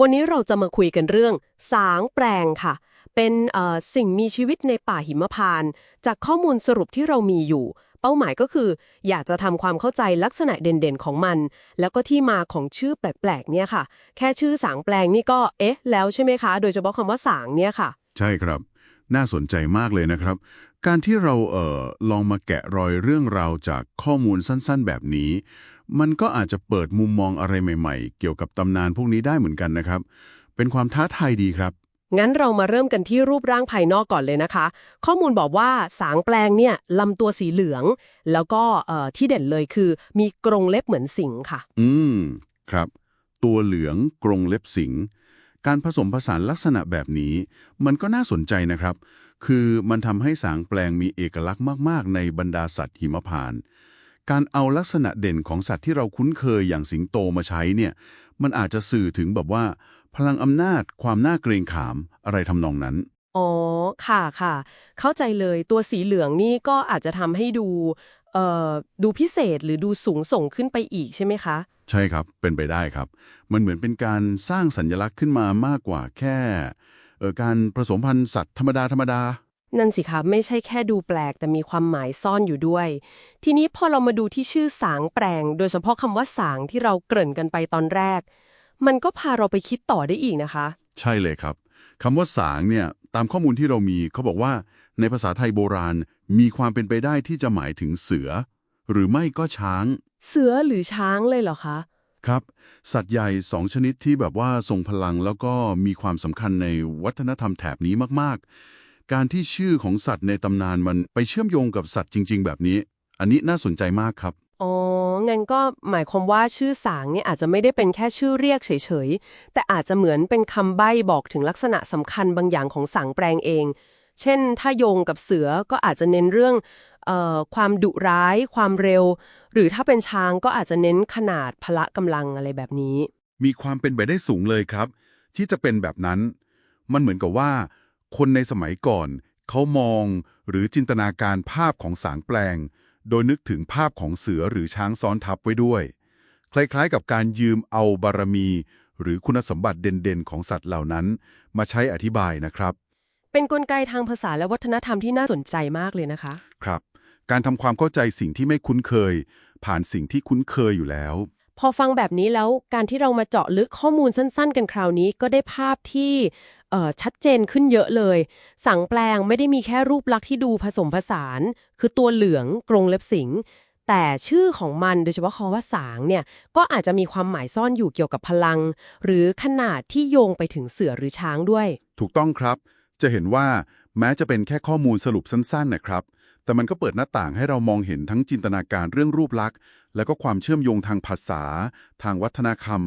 วันนี้เราจะมาคุยกันเรื่อง สางแปลงค่ะ เป็นสิ่งมีชีวิตในป่าหิมพานต์จากข้อมูลสรุปที่เรามีอยู่ เป้าหมายก็คือ อยากจะทำความเข้าใจลักษณะเด่นๆของมัน แล้วก็ที่มาของชื่อแปลกๆเนี่ยค่ะ แค่ชื่อสางแปลงนี่ก็เอ๊ะ แล้วใช่ไหมคะ โดยเฉพาะคำว่าสางเนี่ยค่ะ ใช่ครับ น่าสนใจมากเลยนะครับ การที่เราเอ่อลองมาแกะรอยเรื่องราวจากข้อมูลสั้นๆ แบบนี้ มันก็อาจจะเปิดมุมมองอะไรใหม่ๆ เกี่ยวกับตำนานพวกนี้ได้เหมือนกันนะครับ เป็นความท้าทายดีครับ งั้นเรามาเริ่มกันที่รูปร่างภายนอกก่อนเลยนะคะ ข้อมูลบอกว่าสางแปลงเนี่ยลำตัวสีเหลือง แล้วก็เอ่อที่เด่นเลยคือ มีกรงเล็บเหมือนสิงห์ค่ะ อืม ครับ ตัวเหลืองกรงเล็บสิง การผสมผสานลักษณะแบบนี้ มันก็น่าสนใจนะครับ คือมันทำให้สางแปลงมีเอกลักษณ์มาก ๆ ในบรรดาสัตว์หิมพานต์การเอาลักษณะเด่นของสัตว์ที่เราคุ้นเคยอย่างสิงโตมาใช้เนี่ย มันอาจจะสื่อถึงแบบว่า พลังอำนาจ ความน่าเกรงขาม อะไรทำนองนั้น อ๋อ ค่ะค่ะ เข้าใจเลย ตัวสีเหลืองนี่ก็อาจจะทำให้ดู ดูพิเศษหรือดูสูงส่งขึ้นไปอีกใช่ไหมคะ ใช่ครับเป็นไปได้ครับ มันเหมือนเป็นการสร้างสัญลักษณ์ขึ้นมามากกว่าแค่เอ่อการผสมพันธุ์สัตว์ธรรมดาธรรมดานั่นสิคะไม่ใช่แค่ดูแปลกแต่มีความหมายซ่อนอยู่ด้วย ทีนี้พอเรามาดูที่ชื่อสางแปลง โดยเฉพาะคำว่าสางที่เราเกริ่นกันไปตอนแรก มันก็พาเราไปคิดต่อได้อีกนะคะ ใช่เลยครับคำว่าสางเนี่ย ตามข้อมูลที่เรามีเขาบอกว่า ในภาษาไทยโบราณมีความเป็นไปได้ที่จะหมายถึงเสือ หรือไม่ก็ช้าง เสือหรือช้างเลยเหรอคะ ครับ สัตว์ใหญ่สองชนิดที่แบบว่าทรงพลังแล้วก็มีความสำคัญในวัฒนธรรมแถบนี้มากๆ การที่ชื่อของสัตว์ในตำนานมันไปเชื่อมโยงกับสัตว์จริง ๆ แบบนี้ อันนี้น่าสนใจมากครับ อ๋อ งั้นก็หมายความว่าชื่อสางเนี่ยอาจจะไม่ได้เป็นแค่ชื่อเรียกเฉยๆ แต่อาจจะเหมือนเป็นคำใบ้บอกถึงลักษณะสำคัญบางอย่างของสางแปลงเอง เช่น ถ้าโยงกับเสือก็อาจจะเน้นเรื่องออความดุร้าย ความเร็ว หรือถ้าเป็นช้างก็อาจจะเน้นขนาดพละกำลังอะไรแบบนี้ มีความเป็นไปได้สูงเลยครับ ที่จะเป็นแบบนั้น มันเหมือนกับว่า คนในสมัยก่อน เขามองหรือจินตนาการภาพของสางแปลง โดยนึกถึงภาพของเสือหรือช้างซ้อนทับไว้ด้วย คล้ายๆกับการยืมเอาบารมี หรือคุณสมบัติเด่นๆ ของสัตว์เหล่านั้น มาใช้อธิบายนะครับ เป็นกลไกทางภาษาและวัฒนธรรมที่น่าสนใจมากเลยนะคะ ครับ การทำความเข้าใจสิ่งที่ไม่คุ้นเคย ผ่านสิ่งที่คุ้นเคยอยู่แล้ว พอฟังแบบนี้แล้วการที่เรามาเจาะลึกข้อมูลสั้น ๆ กันคราวนี้ก็ได้ภาพที่ชัดเจนขึ้นเยอะเลย สังแปลงไม่ได้มีแค่รูปลักษณ์ที่ดูผสมผสาน คือตัวเหลืองกรงเล็บสิงแต่ชื่อของมันโดยเฉพาะคำว่าสางเนี่ยก็อาจจะมีความหมายซ่อนอยู่เกี่ยวกับพลัง หรือขนาดที่โยงไปถึงเสือหรือช้างด้วย ถูกต้องครับ จะเห็นว่าแม้จะเป็นแค่ข้อมูลสรุปสั้นๆนะครับ แต่มันก็เปิดหน้าต่างให้เรามองเห็นทั้งจินตนาการเรื่องรูปลักษณ์ แล้วก็ความเชื่อมโยงทางภาษา ทางวัฒนธรรม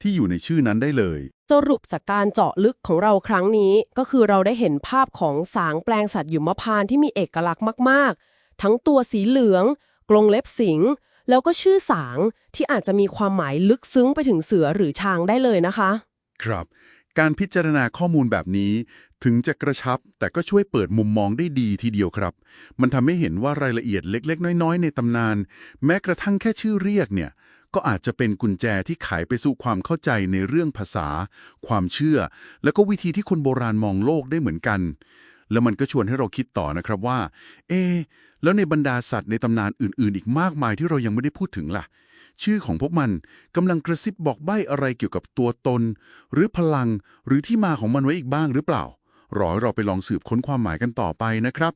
ที่อยู่ในชื่อนั้นได้เลย สรุปจากการเจาะลึกของเราครั้งนี้ ก็คือเราได้เห็นภาพของสางแปลงสัตว์หยุมพานต์ที่มีเอกลักษณ์มาก ๆ ทั้งตัวสีเหลือง กรงเล็บสิง แล้วก็ชื่อสางที่อาจจะมีความหมายลึกซึ้งไปถึงเสือหรือช้างได้เลยนะคะ ครับ การพิจารณาข้อมูลแบบนี้ ถึงจะกระชับ แต่ก็ช่วยเปิดมุมมองได้ดีทีเดียวครับ มันทำให้เห็นว่ารายละเอียดเล็ก ๆ น้อย ๆ ในตำนาน แม้กระทั่งแค่ชื่อเรียกเนี่ย ก็อาจจะเป็นกุญแจที่ไขไปสู่ความเข้าใจในเรื่องภาษา ความเชื่อ แล้วก็วิธีที่คนโบราณมองโลกได้เหมือนกัน แล้วมันก็ชวนให้เราคิดต่อนะครับว่า เอ แล้วในบรรดาสัตว์ในตำนานอื่น ๆ อีกมากมายที่เรายังไม่ได้พูดถึงล่ะ ชื่อของพวกมันกำลังกระซิบบอกใบ้อะไรเกี่ยวกับตัวตน หรือพลัง หรือที่มาของมันไว้อีกบ้างหรือเปล่ารอให้เราไปลองสืบค้นความหมายกันต่อไปนะครับ